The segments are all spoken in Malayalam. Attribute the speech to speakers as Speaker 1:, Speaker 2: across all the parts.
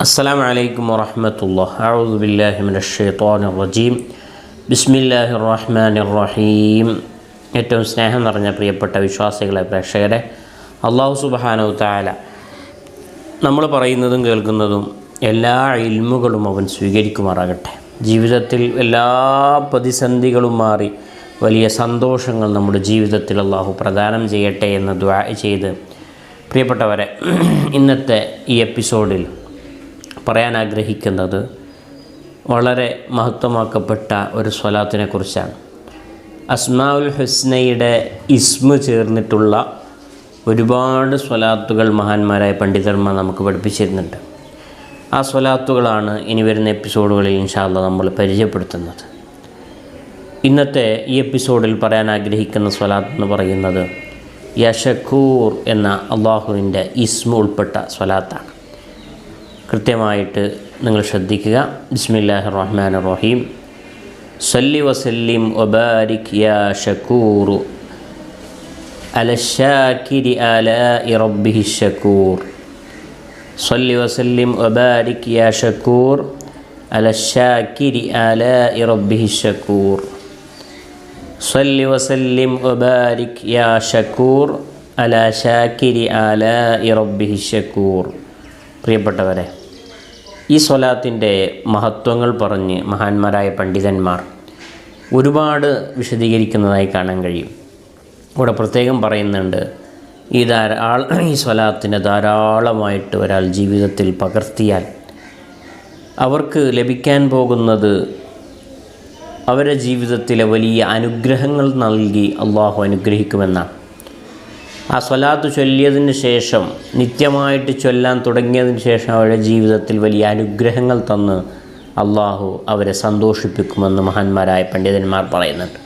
Speaker 1: السلام عليكم ورحمة الله أعوذ بالله من الشيطان الرجيم بسم الله الرحمن الرحيم ഏറ്റവും സ്നേഹം നിറഞ്ഞ പ്രിയപ്പെട്ട വിശ്വാസികളെ പ്രേക്ഷകരെ അള്ളാഹു സുബാനു താല നമ്മൾ പറയുന്നതും കേൾക്കുന്നതും എല്ലാ ഇൽമുകളും അവൻ സ്വീകരിക്കുമാറാകട്ടെ ജീവിതത്തിൽ എല്ലാ പ്രതിസന്ധികളും മാറി വലിയ സന്തോഷങ്ങൾ നമ്മുടെ ജീവിതത്തിൽ അള്ളാഹു പ്രദാനം ചെയ്യട്ടെ എന്ന് ദ്വാ ചെയ്ത് പ്രിയപ്പെട്ടവരെ ഇന്നത്തെ ഈ എപ്പിസോഡിൽ പറയാൻ ആഗ്രഹിക്കുന്നത് വളരെ മഹത്വമാക്കപ്പെട്ട ഒരു സ്വലാത്തിനെ കുറിച്ചാണ് അസ്മാഉൽ ഹുസ്നയുടെ ഇസ്മു ചേർന്നിട്ടുള്ള ഒരുപാട് സ്വലാത്തുകൾ മഹാന്മാരായ പണ്ഡിതന്മാർ നമുക്ക് പഠിപ്പിച്ചിരുന്നുണ്ട്. ആ സ്വലാത്തുകളാണ് ഇനി വരുന്ന എപ്പിസോഡുകളിൽ ഇൻഷാല്ല നമ്മൾ പരിചയപ്പെടുത്തുന്നത്. ഇന്നത്തെ ഈ എപ്പിസോഡിൽ പറയാൻ ആഗ്രഹിക്കുന്ന സ്വലാത്ത് എന്ന് പറയുന്നത് യഷക്കൂർ എന്ന അള്ളാഹുവിന്റെ ഇസ്മു ഉൾപ്പെട്ട സ്വലാത്താണ്. കൃത്യമായിട്ട് നിങ്ങൾ ശ്രദ്ധിക്കുക. ബിസ്മില്ലാഹി റഹ്മാൻ റഹീം സല്ലി വസല്ലിം ഒബാരിക് യാ ഷക്കൂറു അലശാക്കിരി അല റബ്ബിഹി ഷക്കൂർ. സല്ലി വസല്ലിം ഒബാരിക് യാ ഷക്കൂർ അലശാക്കിരി അല റബ്ബിഹി ഷക്കൂർ. സല്ലി വസല്ലിം ഒബാരിക് യാ ഷക്കൂർ അല ഷാക്കിരി അല റബ്ബിഹി ഷക്കൂർ. പ്രിയപ്പെട്ടവരെ ഈ സ്വലാത്തിന്റെ മഹത്വങ്ങൾ പറഞ്ഞ് മഹാന്മാരായ പണ്ഡിതന്മാർ ഒരുപാട് വിശദീകരിക്കുന്നതായി കാണാൻ കഴിയും. ഇവിടെ പ്രത്യേകം പറയുന്നുണ്ട് ഈ ധാരാള ഈ സ്വലാത്തിനെ ധാരാളമായിട്ട് ഒരാൾ ജീവിതത്തിൽ പകർത്തിയാൽ അവർക്ക് ലഭിക്കാൻ പോകുന്നത് അവരുടെ ജീവിതത്തിലെ വലിയ അനുഗ്രഹങ്ങൾ നൽകി അള്ളാഹു അനുഗ്രഹിക്കുമെന്നാണ്. ആ സ്വലാത്ത് ചൊല്ലിയതിന് ശേഷം നിത്യമായിട്ട് ചൊല്ലാൻ തുടങ്ങിയതിന് ശേഷം അവരുടെ ജീവിതത്തിൽ വലിയ അനുഗ്രഹങ്ങൾ തന്ന് അള്ളാഹു അവരെ സന്തോഷിപ്പിക്കുമെന്ന് മഹാന്മാരായ പണ്ഡിതന്മാർ പറയുന്നുണ്ട്.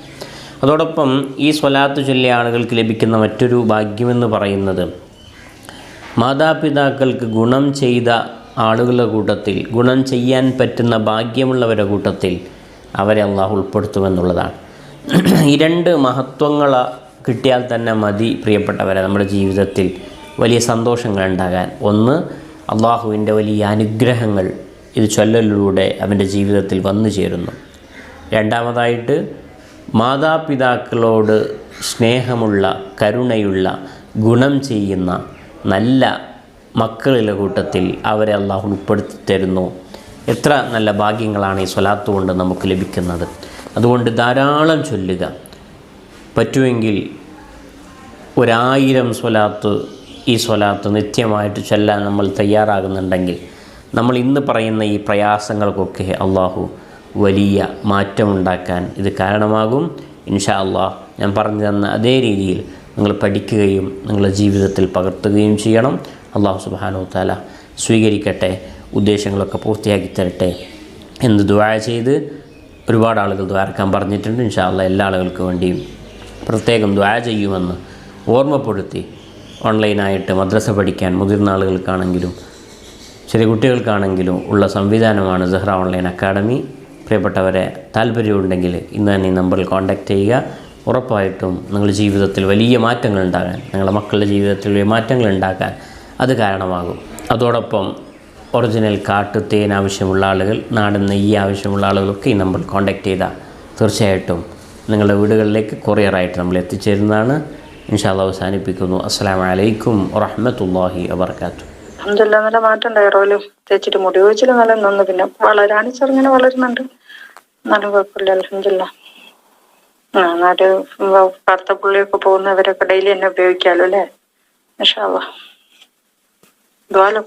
Speaker 1: അതോടൊപ്പം ഈ സ്വലാത്ത് ചൊല്ലിയ ആളുകൾക്ക് ലഭിക്കുന്ന മറ്റൊരു ഭാഗ്യമെന്ന് പറയുന്നത് മാതാപിതാക്കൾക്ക് ഗുണം ചെയ്ത ആളുകളുടെ കൂട്ടത്തിൽ ഗുണം ചെയ്യാൻ പറ്റുന്ന ഭാഗ്യമുള്ളവരുടെ കൂട്ടത്തിൽ അവരെ അള്ളാഹു ഉൾപ്പെടുത്തുമെന്നുള്ളതാണ്. ഈ രണ്ട് മഹത്വങ്ങൾ കിട്ടിയാൽ തന്നെ മതി പ്രിയപ്പെട്ടവരെ നമ്മുടെ ജീവിതത്തിൽ വലിയ സന്തോഷങ്ങൾ ഉണ്ടാകാൻ. ഒന്ന് അള്ളാഹുവിന്റെ വലിയ അനുഗ്രഹങ്ങൾ ഇത് ചൊല്ലലിലൂടെ അവന്റെ ജീവിതത്തിൽ വന്നു ചേരുന്നു. രണ്ടാമതായിട്ട് മാതാപിതാക്കളോട് സ്നേഹമുള്ള കരുണയുള്ള ഗുണം ചെയ്യുന്ന നല്ല മക്കളിലെ കൂട്ടത്തിൽ അവരെ അള്ളാഹു ഉൾപ്പെടുത്തി തരുന്നു. എത്ര നല്ല ഭാഗ്യങ്ങളാണ് ഈ സ്വലാത്ത് കൊണ്ട് നമുക്ക് ലഭിക്കുന്നത്. അതുകൊണ്ട് ധാരാളം ചൊല്ലുക. പറ്റുമെങ്കിൽ ഒരായിരം സ്വലാത്ത് ഈ സ്വലാത്ത് നിത്യമായിട്ട് ചൊല്ലാൻ നമ്മൾ തയ്യാറാകുന്നുണ്ടെങ്കിൽ നമ്മൾ ഇന്ന് പറയുന്ന ഈ പ്രയാസങ്ങൾക്കൊക്കെ അള്ളാഹു വലിയ മാറ്റമുണ്ടാക്കാൻ ഇത് കാരണമാകും. ഇൻഷാ അള്ളാഹ് ഞാൻ പറഞ്ഞു തന്ന അതേ രീതിയിൽ നിങ്ങൾ പഠിക്കുകയും നിങ്ങളുടെ ജീവിതത്തിൽ പകർത്തുകയും ചെയ്യണം. അള്ളാഹു സുബാനോ താല സ്വീകരിക്കട്ടെ ഉദ്ദേശങ്ങളൊക്കെ പൂർത്തിയാക്കി തരട്ടെ എന്ന് ദ്വാര ചെയ്ത് ഒരുപാട് ആളുകൾ ദ്വാരക്കാൻ പറഞ്ഞിട്ടുണ്ട്. ഇൻഷാ അള്ളാഹ് എല്ലാ ആളുകൾക്ക് വേണ്ടിയും പ്രത്യേകം ദ്വാ ചെയ്യുമെന്ന് ഓർമ്മപ്പെടുത്തി ഓൺലൈനായിട്ട് മദ്രസ പഠിക്കാൻ മുതിർന്ന ആളുകൾക്കാണെങ്കിലും ചെറിയ കുട്ടികൾക്കാണെങ്കിലും ഉള്ള സംവിധാനമാണ് സെഹ്റ ഓൺലൈൻ അക്കാഡമി പ്രിയപ്പെട്ടവരെ താല്പര്യമുണ്ടെങ്കിൽ ഇന്ന് തന്നെ ഈ നമ്പറിൽ കോൺടാക്റ്റ് ചെയ്യുക. ഉറപ്പായിട്ടും നിങ്ങളുടെ ജീവിതത്തിൽ വലിയ മാറ്റങ്ങൾ ഉണ്ടാകാൻ നിങ്ങളുടെ മക്കളുടെ ജീവിതത്തിൽ വലിയ മാറ്റങ്ങൾ ഉണ്ടാക്കാൻ അത് കാരണമാകും. അതോടൊപ്പം ഒറിജിനൽ കാട്ടുതേൻ ആവശ്യമുള്ള ആളുകൾ നാടൻ നെയ്യ് ആവശ്യമുള്ള ആളുകളൊക്കെ ഈ നമ്പറിൽ കോൺടാക്റ്റ് ചെയ്താൽ തീർച്ചയായിട്ടും നിങ്ങളുടെ വീടുകളിലേക്ക് കൊറിയറായിട്ട് നമ്മൾ എത്തിച്ചേരുന്നതാണ്. ഇൻഷാല്ല അവസാനിപ്പിക്കുന്നു. അസ്സാം വലൈക്കും വറഹമത്തല്ലാഹി വബർക്കാത്തു
Speaker 2: അഹമ്മദില്ല നല്ല മാറ്റം ഉണ്ടായിറോലും തേച്ചിട്ട് മുടി കൊഴിച്ചിൽ നല്ല നിന്ന്. പിന്നെ വളരാണ് ചെറുങ്ങനെ വളരുന്നുണ്ട്. നല്ല കുഴപ്പമില്ല അലഹമില്ല ആ എന്നാൽ കറുത്ത പുള്ളിയൊക്കെ പോകുന്നവരൊക്കെ ഡെയിലി തന്നെ ഉപയോഗിക്കാമല്ലോ അല്ലേ? ഇൻഷാ അള്ളാ ദ്വാല